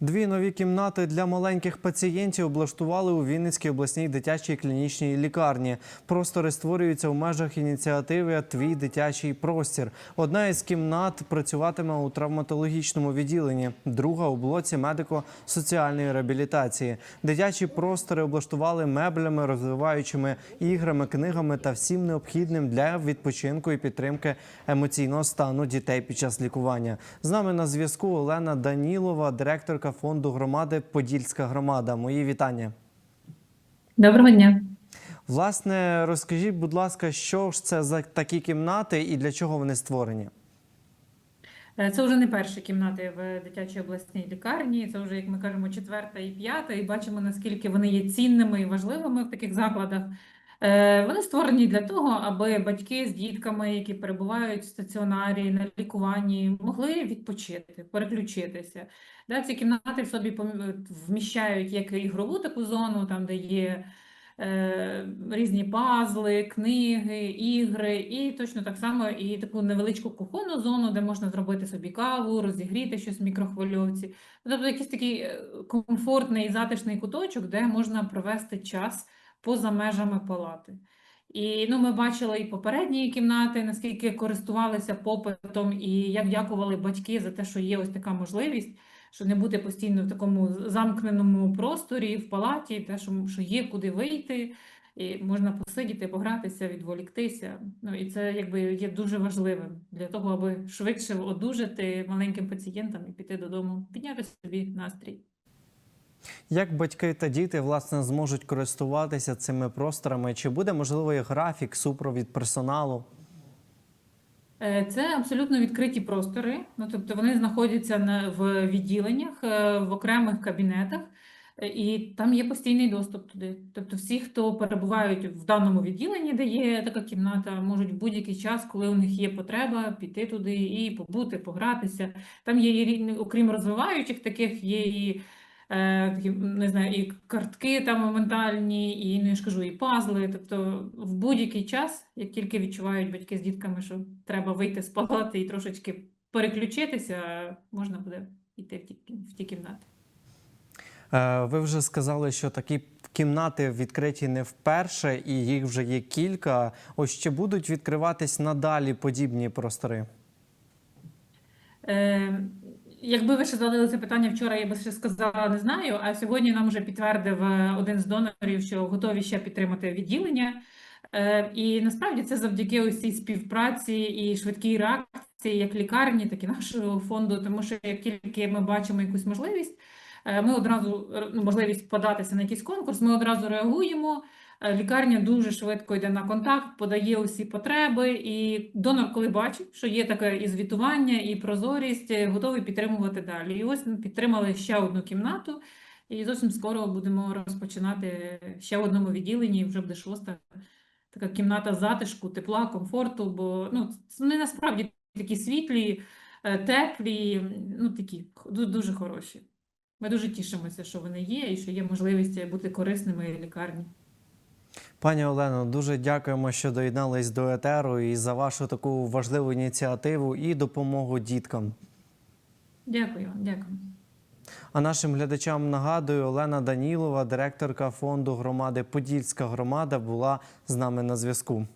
Дві нові кімнати для маленьких пацієнтів облаштували у Вінницькій обласній дитячій клінічній лікарні. Простори створюються у межах ініціативи Твій дитячий простір. Одна із кімнат працюватиме у травматологічному відділенні, друга у блоці медико-соціальної реабілітації. Дитячі простори облаштували меблями, розвиваючими іграми, книгами та всім необхідним для відпочинку і підтримки емоційного стану дітей під час лікування. З нами на зв'язку Олена Данілова, директорка фонду громади Подільська громада. Мої вітання. Доброго дня. Власне, розкажіть, будь ласка, що ж це за такі кімнати і для чого вони створені? Е, Це вже не перші кімнати в дитячій обласній лікарні. Це вже, як ми кажемо, четверта і п'ята. І бачимо, наскільки вони є цінними і важливими в таких закладах. Е, Вони створені для того, аби батьки з дітками, які перебувають в стаціонарі на лікуванні, могли відпочити, переключитися. Да, ці кімнати в собі вміщають як ігрову таку зону, там де є е, різні пазли, книги, ігри, і точно так само і таку невеличку кухонну зону, де можна зробити собі каву, розігріти щось в мікрохвильовці. Тобто якийсь такий е, комфортний і затишний куточок, де можна провести час поза межами палати. І ну, ми бачили і попередні кімнати, наскільки користувалися попитом, і як дякували батьки за те, що є ось така можливість, що не бути постійно в такому замкненому просторі, в палаті, те, що, що є куди вийти, і можна посидіти, погратися, відволіктися. Ну і це якби є дуже важливим для того, аби швидше одужати маленьким пацієнтам і піти додому, підняти собі настрій. Як батьки та діти власне зможуть користуватися цими просторами? Чи буде можливий графік, супровід персоналу? Е, Це абсолютно відкриті простори, ну тобто вони знаходяться в відділеннях, е, в окремих кабінетах, е, і там є постійний доступ туди. Тобто всі, хто перебувають в даному відділенні, де є така кімната, можуть в будь-який час, коли у них є потреба, піти туди і побути, погратися. Там є, окрім розвиваючих таких, є і не знаю, і картки там моментальні, і ну, я ж кажу, і пазли. Тобто в будь-який час, як тільки відчувають батьки з дітками, що треба вийти з палати і трошечки переключитися, можна буде йти в ті, в ті кімнати. Е, Ви вже сказали, що такі кімнати відкриті не вперше, і їх вже є кілька. Ось чи будуть відкриватись надалі подібні простори? Е, якби ви ще задали це питання вчора, я би ще сказала, не знаю. А сьогодні нам вже підтвердив е, один з донорів, що готові ще підтримати відділення. Е, і насправді це завдяки ось цій співпраці і швидкій реакції як лікарні, так і нашого фонду. Тому що як тільки ми бачимо якусь можливість, е, ми одразу ну, можливість податися на якийсь конкурс, ми одразу реагуємо. Е, Лікарня дуже швидко йде на контакт, подає усі потреби, і донор, коли бачить, що є таке і звітування, і прозорість, е, готовий підтримувати далі. І ось підтримали ще одну кімнату, і зовсім скоро будемо розпочинати ще в одному відділенні, вже буде шоста така кімната затишку, тепла, комфорту, бо ну, вони насправді такі світлі, е, теплі, ну такі дуже хороші. Ми дуже тішимося, що вони є, і що є можливість бути корисними лікарні. Пані Олено, дуже дякуємо, що доєднались до етеру і за вашу таку важливу ініціативу і допомогу діткам. Дякую, дякую. А нашим глядачам нагадую, Олена Данілова, директорка фонду громади Подільська громада, була з нами на зв'язку.